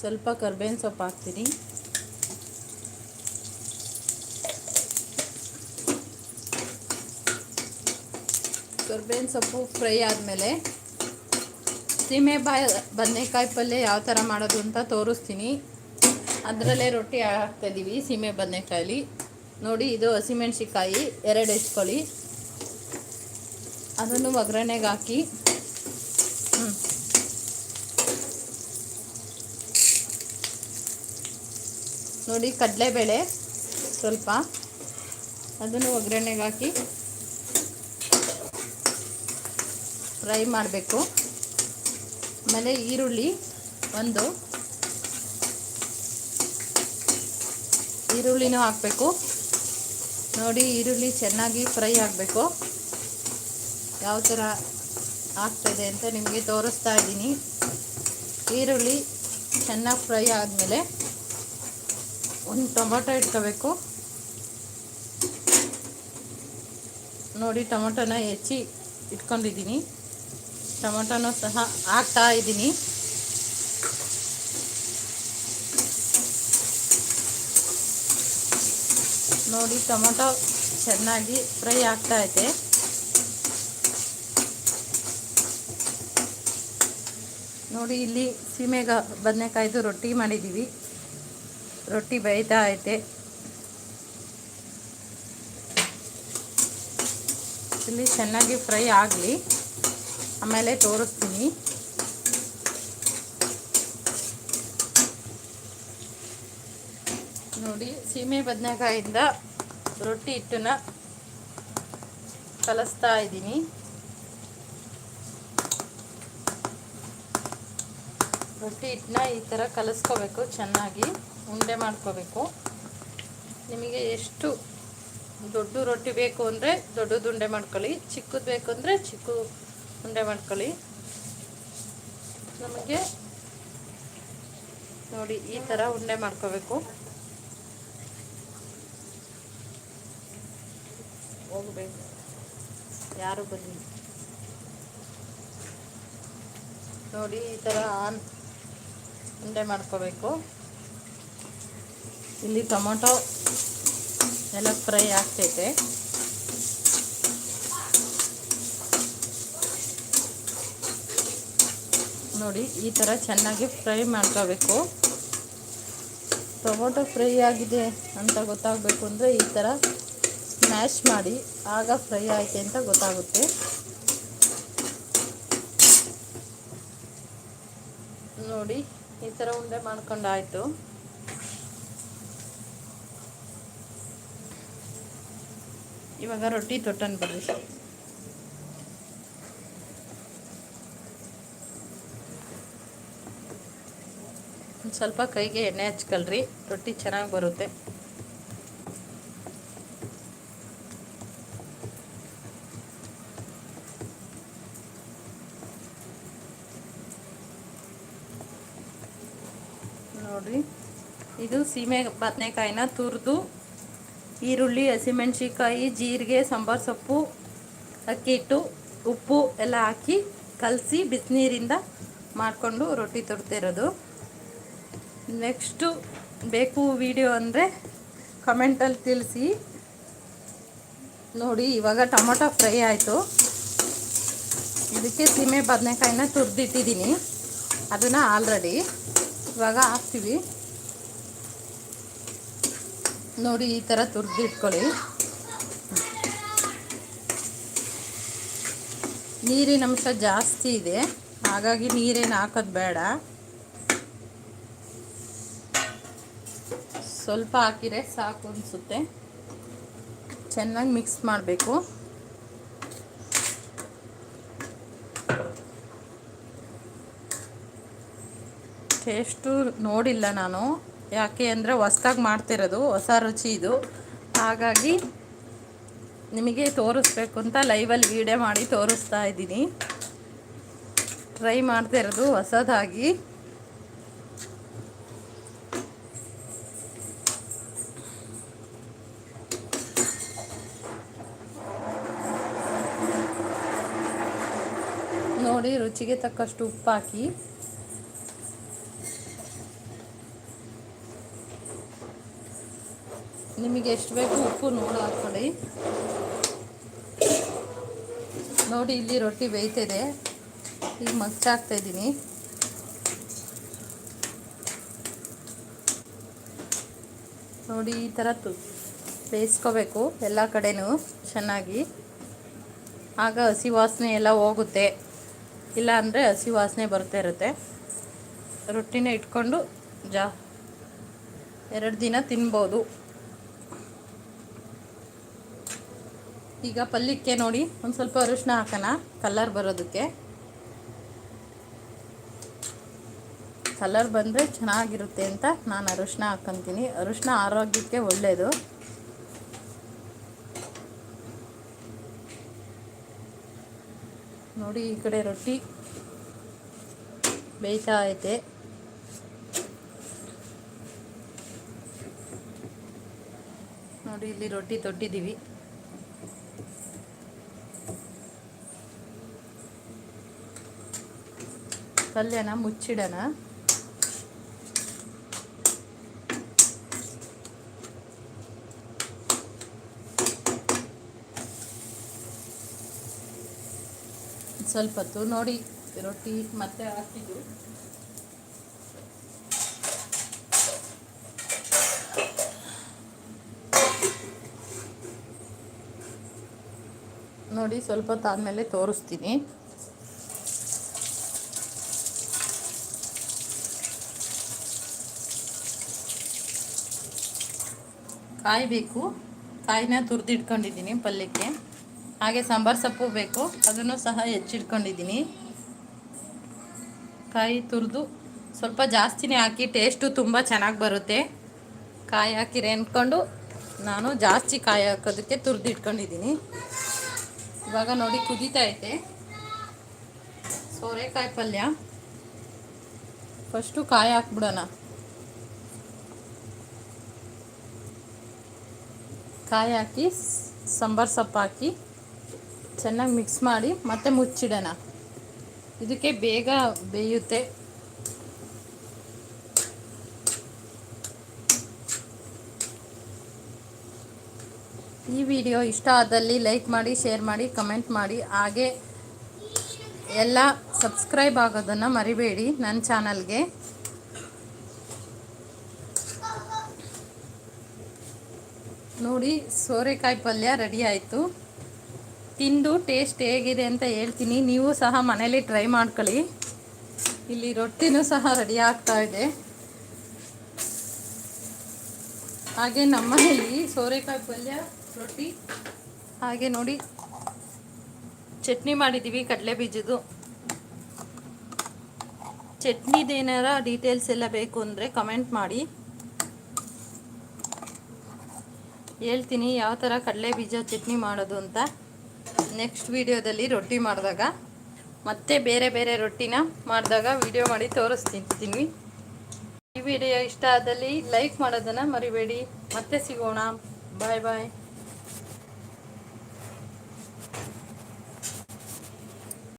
ಸ್ವಲ್ಪ ಕರ್ಬೇವಿನ ಸೊಪ್ಪು ಹಾಕ್ತೀನಿ. ಕರ್ಬೇವಿನ ಸೊಪ್ಪು ಫ್ರೈ ಆದಮೇಲೆ ಸೀಮೆ ಬಾಯ, ಬದನೆಕಾಯಿ ಪಲ್ಯ ಯಾವ ಥರ ಮಾಡೋದು ಅಂತ ತೋರಿಸ್ತೀನಿ. ಅದರಲ್ಲೇ ರೊಟ್ಟಿ ಹಾಕ್ತಾಯಿದ್ದೀವಿ ಸೀಮೆ ಬದನೆಕಾಯಲ್ಲಿ. ನೋಡಿ, ಇದು ಹಸಿಮೆಣ್ಸಿಕಾಯಿ ಎರಡು ಹೆಚ್ಕೊಳ್ಳಿ. ಅದನ್ನು ಒಗ್ಗರಣೆಗೆ ಹಾಕಿ ಹ್ಞೂ ನೋಡಿ, ಕಡಲೆಬೇಳೆ ಸ್ವಲ್ಪ. ಅದನ್ನು ಒಗ್ಗರಣೆಗೆ ಹಾಕಿ ಫ್ರೈ ಮಾಡಬೇಕು. ಆಮೇಲೆ ಈರುಳ್ಳಿ ಒಂದು. ಈರುಳ್ಳಿನೂ ಹಾಕಬೇಕು. ನೋಡಿ, ಈರುಳ್ಳಿ ಚೆನ್ನಾಗಿ ಫ್ರೈ ಆಗಬೇಕು. ಯಾವ ಥರ ಆಗ್ತದೆ ಅಂತ ನಿಮಗೆ ತೋರಿಸ್ತಾ ಇದ್ದೀನಿ. ಈರುಳ್ಳಿ ಚೆನ್ನಾಗಿ ಫ್ರೈ ಆದಮೇಲೆ ಒಂದು ಟೊಮೊಟೊ ಇಟ್ಕೋಬೇಕು. ನೋಡಿ, ಟೊಮೊಟೊನ ಹೆಚ್ಚಿ ಇಟ್ಕೊಂಡಿದ್ದೀನಿ. ಟೊಮೊಟೊನೂ ಸಹ ಹಾಕ್ತಾ ಇದ್ದೀನಿ. ನೋಡಿ, ಟೊಮೊಟೊ ಚೆನ್ನಾಗಿ ಫ್ರೈ ಆಗ್ತಾ ಐತೆ ನೋಡಿ, ಇಲ್ಲಿ ಸೀಮೆಗ ಬದನೆಕಾಯ್ದು ರೊಟ್ಟಿ ಮಾಡಿದ್ದೀವಿ. ರೊಟ್ಟಿ ಬೇಯ್ತಾ ಐತೆ. ಇಲ್ಲಿ ಚೆನ್ನಾಗಿ ಫ್ರೈ ಆಗಲಿ. ಆಮೇಲೆ ತೋರಿಸ್ತೀನಿ. ನೋಡಿ, ಸೀಮೆ ಬದನೆಕಾಯಿಂದ ರೊಟ್ಟಿ ಹಿಟ್ಟನ್ನ ಕಲಿಸ್ತಾ ಇದ್ದೀನಿ. ರೊಟ್ಟಿ ಹಿಟ್ಟನ್ನ ಈ ಥರ ಕಲಿಸ್ಕೋಬೇಕು ಚೆನ್ನಾಗಿ. ಉಂಡೆ ಮಾಡ್ಕೋಬೇಕು. ನಿಮಗೆ ಎಷ್ಟು ದೊಡ್ಡ ರೊಟ್ಟಿ ಬೇಕು ಅಂದರೆ ದೊಡ್ಡದು ಉಂಡೆ ಮಾಡ್ಕೊಳ್ಳಿ, ಚಿಕ್ಕದು ಬೇಕು ಅಂದರೆ ಚಿಕ್ಕ ಉಂಡೆ ಮಾಡ್ಕೊಳ್ಳಿ. ನಮಗೆ ನೋಡಿ ಈ ಥರ ಉಂಡೆ ಮಾಡ್ಕೋಬೇಕು. ಹೋಗ್ಬೇಕು. ಯಾರು ಬನ್ನಿ? ನೋಡಿ ಈ ಥರ ಆನ್ ಉಂಡೆ ಮಾಡ್ಕೋಬೇಕು. ಇಲ್ಲಿ ಟೊಮೊಟೊ ಎಲ್ಲ ಫ್ರೈ ಆಗ್ತೈತೆ. ನೋಡಿ, ಈ ಥರ ಚೆನ್ನಾಗಿ ಫ್ರೈ ಮಾಡ್ಕೋಬೇಕು. ಟೊಮೊಟೊ ಫ್ರೈ ಆಗಿದೆ ಅಂತ ಗೊತ್ತಾಗಬೇಕು ಅಂದರೆ ಈ ಥರ ಸ್ಮ್ಯಾಶ್ ಮಾಡಿ ಆಗ ಫ್ರೈ ಆಯ್ತೆ ಅಂತ ಗೊತ್ತಾಗುತ್ತೆ. ನೋಡಿ, ಈ ಥರ ಉಂಡೆ ಮಾಡ್ಕೊಂಡಾಯ್ತು. ಇವಾಗ ರೊಟ್ಟಿ ತೊಟ್ಟನ್ ಬರ್ರಿ. ಒಂದು ಸ್ವಲ್ಪ ಕೈಗೆ ಎಣ್ಣೆ ಹಚ್ಕೊಳ್ರಿ, ರೊಟ್ಟಿ ಚೆನ್ನಾಗಿ ಬರುತ್ತೆ. ನೋಡ್ರಿ, ಇದು ಸೀಮೆ ಬದನೆಕಾಯಿನ ತುರಿದು ಈರುಳ್ಳಿ ಹಸಿಮೆಣ್ಸಿಕಾಯಿ ಜೀರಿಗೆ, ಸಾಂಬಾರು ಸೊಪ್ಪು, ಅಕ್ಕಿ ಹಿಟ್ಟು, ಉಪ್ಪು ಎಲ್ಲ ಹಾಕಿ ಕಲಸಿ ಬಿಸಿನೀರಿಂದ ಮಾಡಿಕೊಂಡು ರೊಟ್ಟಿ ತೊಡ್ತಿರೋದು ನೆಕ್ಸ್ಟು ಬೇಕು ವಿಡಿಯೋ ಅಂದರೆ ಕಮೆಂಟಲ್ಲಿ ತಿಳಿಸಿ. ನೋಡಿ, ಇವಾಗ ಟೊಮೊಟೊ ಫ್ರೈ ಆಯಿತು. ಇದಕ್ಕೆ ಸೀಮೆ ಬದನೆಕಾಯಿನ ತುರಿದಿಟ್ಟಿದ್ದೀನಿ. ಅದನ್ನು ಆಲ್ರೆಡಿ ಇವಾಗ ಹಾಕ್ತೀವಿ. ನೋಡಿ, ಈ ಥರ ತುರಿದಿಟ್ಕೊಳ್ಳಿ. ನೀರಿನ ಅಂಶ ಜಾಸ್ತಿ ಇದೆ. ಹಾಗಾಗಿ ನೀರೇನು ಹಾಕೋದು ಬೇಡ. ಸ್ವಲ್ಪ ಹಾಕಿದ್ರೆ ಸಾಕು ಅನಿಸುತ್ತೆ. ಚೆನ್ನಾಗಿ ಮಿಕ್ಸ್ ಮಾಡಬೇಕು. ಟೇಸ್ಟು ನೋಡಿಲ್ಲ ನಾನು. ಯಾಕೆ ಅಂದರೆ ಹೊಸ್ದಾಗಿ ಮಾಡ್ತಿರೋದು, ಹೊಸ ರುಚಿ ಇದು. ಹಾಗಾಗಿ ನಿಮಗೆ ತೋರಿಸ್ಬೇಕು ಅಂತ ಲೈವಲ್ಲಿ ವೀಡಿಯೋ ಮಾಡಿ ತೋರಿಸ್ತಾ ಇದ್ದೀನಿ. ಟ್ರೈ ಮಾಡ್ತಿರೋದು ಹೊಸದಾಗಿ. ನೋಡಿ ರುಚಿಗೆ ತಕ್ಕಷ್ಟು ಉಪ್ಪು ಹಾಕಿ ನಿಮಗೆ ಎಷ್ಟು ಬೇಕು ಉಪ್ಪು ನೋಡಿ ಹಾಕ್ಕೊಳ್ಳಿ. ನೋಡಿ, ಇಲ್ಲಿ ರೊಟ್ಟಿ ಬೇಯ್ತಿದೆ. ಈಗ ಮಗ್ಚಾಕ್ತಾ ಇದ್ದೀನಿ. ನೋಡಿ, ಈ ಥರ ತು, ಬೇಯಿಸ್ಕೋಬೇಕು ಎಲ್ಲ ಕಡೆನೂ ಚೆನ್ನಾಗಿ. ಆಗ ಹಸಿ ವಾಸನೆ ಎಲ್ಲ ಹೋಗುತ್ತೆ. ಇಲ್ಲ ಅಂದರೆ ಹಸಿ ವಾಸನೆ ಬರ್ತಾ ಇರುತ್ತೆ. ರೊಟ್ಟಿನ ಇಟ್ಕೊಂಡು ಜಾ, ಎರಡು ದಿನ ತಿನ್ಬೋದು. ಈಗ ಪಲ್ಯಕ್ಕೆ ನೋಡಿ, ಒಂದು ಸ್ವಲ್ಪ ಅರಿಶಿನ ಹಾಕೋಣ ಕಲ್ಲರ್ ಬರೋದಕ್ಕೆ. ಕಲರ್ ಬಂದರೆ ಚೆನ್ನಾಗಿರುತ್ತೆ ಅಂತ ನಾನು ಅರಿಶಿನ ಹಾಕೊತೀನಿ. ಅರಿಶಿನ ಆರೋಗ್ಯಕ್ಕೆ ಒಳ್ಳೆಯದು ನೋಡಿ, ಈ ಕಡೆ ರೊಟ್ಟಿ ಬೇಯ್ತಾ ಐತೆ ನೋಡಿ, ಇಲ್ಲಿ ರೊಟ್ಟಿ ತೊಟ್ಟಿದ್ದೀವಿ. ಪಲ್ಯನ ಮುಚ್ಚಿಡೋಣ ಸ್ವಲ್ಪ ಹೊತ್ತು ನೋಡಿ ರೊಟ್ಟಿ ಮತ್ತೆ ಹಾಕಿದ್ದು. ನೋಡಿ ಸ್ವಲ್ಪ ಹೊತ್ತು ಆದಮೇಲೆ ತೋರಿಸ್ತೀನಿ. ಕಾಯಿ ಬೇಕು ಕಾಯಿನ ತುರಿದಿಟ್ಕೊಂಡಿದ್ದೀನಿ ಪಲ್ಯಕ್ಕೆ. ಹಾಗೆ ಸಾಂಬಾರು ಸೊಪ್ಪು ಬೇಕು. ಅದನ್ನು ಸಹ ಹೆಚ್ಚಿಟ್ಕೊಂಡಿದ್ದೀನಿ. ಕಾಯಿ ತುರಿದು ಸ್ವಲ್ಪ ಜಾಸ್ತಿನೇ ಹಾಕಿ ಟೇಸ್ಟು ತುಂಬ ಚೆನ್ನಾಗಿ ಬರುತ್ತೆ. ಕಾಯಿ ಹಾಕಿರಿ ಅಂದ್ಕೊಂಡು ನಾನು ಜಾಸ್ತಿ ಕಾಯಿ ಹಾಕೋದಕ್ಕೆ ತುರಿದಿಟ್ಕೊಂಡಿದ್ದೀನಿ. ಇವಾಗ ನೋಡಿ ಕುದೀತಾ ಐತೆ ಸೋರೆಕಾಯಿ ಪಲ್ಯ. ಫಸ್ಟು ಕಾಯಿ ಹಾಕ್ಬಿಡೋಣ. ಕಾಯಿ ಹಾಕಿ, ಸಾಂಬಾರು ಸೊಪ್ಪು ಹಾಕಿ, ಚೆನ್ನಾಗಿ ಮಿಕ್ಸ್ ಮಾಡಿ, ಮತ್ತೆ ಮುಚ್ಚಿಡೋಣ. ಇದಕ್ಕೆ ಬೇಗ ಬೇಯುತ್ತೆ. ಈ ವಿಡಿಯೋ ಇಷ್ಟ ಆದಲ್ಲಿ ಲೈಕ್ ಮಾಡಿ, ಶೇರ್ ಮಾಡಿ, ಕಮೆಂಟ್ ಮಾಡಿ. ಹಾಗೆ ಎಲ್ಲ ಸಬ್ಸ್ಕ್ರೈಬ್ ಆಗೋದನ್ನು ಮರಿಬೇಡಿ ನನ್ನ ಚಾನಲ್ಗೆ. ನೋಡಿ, ಸೋರೆಕಾಯಿ ಪಲ್ಯ ರೆಡಿ ಆಯಿತು. ತಿಂದು ಟೇಸ್ಟ್ ಹೇಗಿದೆ ಅಂತ ಹೇಳ್ತೀನಿ. ನೀವು ಸಹ ಮನೇಲಿ ಟ್ರೈ ಮಾಡ್ಕೊಳ್ಳಿ. ಇಲ್ಲಿ ರೊಟ್ಟಿನೂ ಸಹ ರೆಡಿ ಆಗ್ತಾ ಇದೆ. ಹಾಗೆ ನಮ್ಮನೇಲಿ ಸೋರೆಕಾಯಿ ಪಲ್ಯ, ರೊಟ್ಟಿ, ಹಾಗೆ ನೋಡಿ, ಚಟ್ನಿ ಮಾಡಿದ್ದೀವಿ ಕಡಲೆ ಬೀಜದ್ದು. ಚಟ್ನಿದೇನಾರ ಡೀಟೇಲ್ಸ್ ಎಲ್ಲ ಬೇಕು ಅಂದರೆ ಕಮೆಂಟ್ ಮಾಡಿ. ಹೇಳ್ತೀನಿ, ಯಾವ ಥರ ಕಡಲೆ ಬೀಜ ಚಟ್ನಿ ಮಾಡೋದು ಅಂತ. ನೆಕ್ಸ್ಟ್ ವಿಡಿಯೋದಲ್ಲಿ ರೊಟ್ಟಿ ಮಾಡಿದಾಗ. ಮತ್ತೆ ಬೇರೆ ಬೇರೆ ರೊಟ್ಟಿನ ಮಾಡಿದಾಗ ವಿಡಿಯೋ ಮಾಡಿ ತೋರಿಸ್ತಿರ್ತೀನಿ ಈ ವಿಡಿಯೋ ಇಷ್ಟ ಆದಲ್ಲಿ ಲೈಕ್ ಮಾಡೋದನ್ನು ಮರಿಬೇಡಿ. ಮತ್ತೆ ಸಿಗೋಣ. ಬಾಯ್ ಬಾಯ್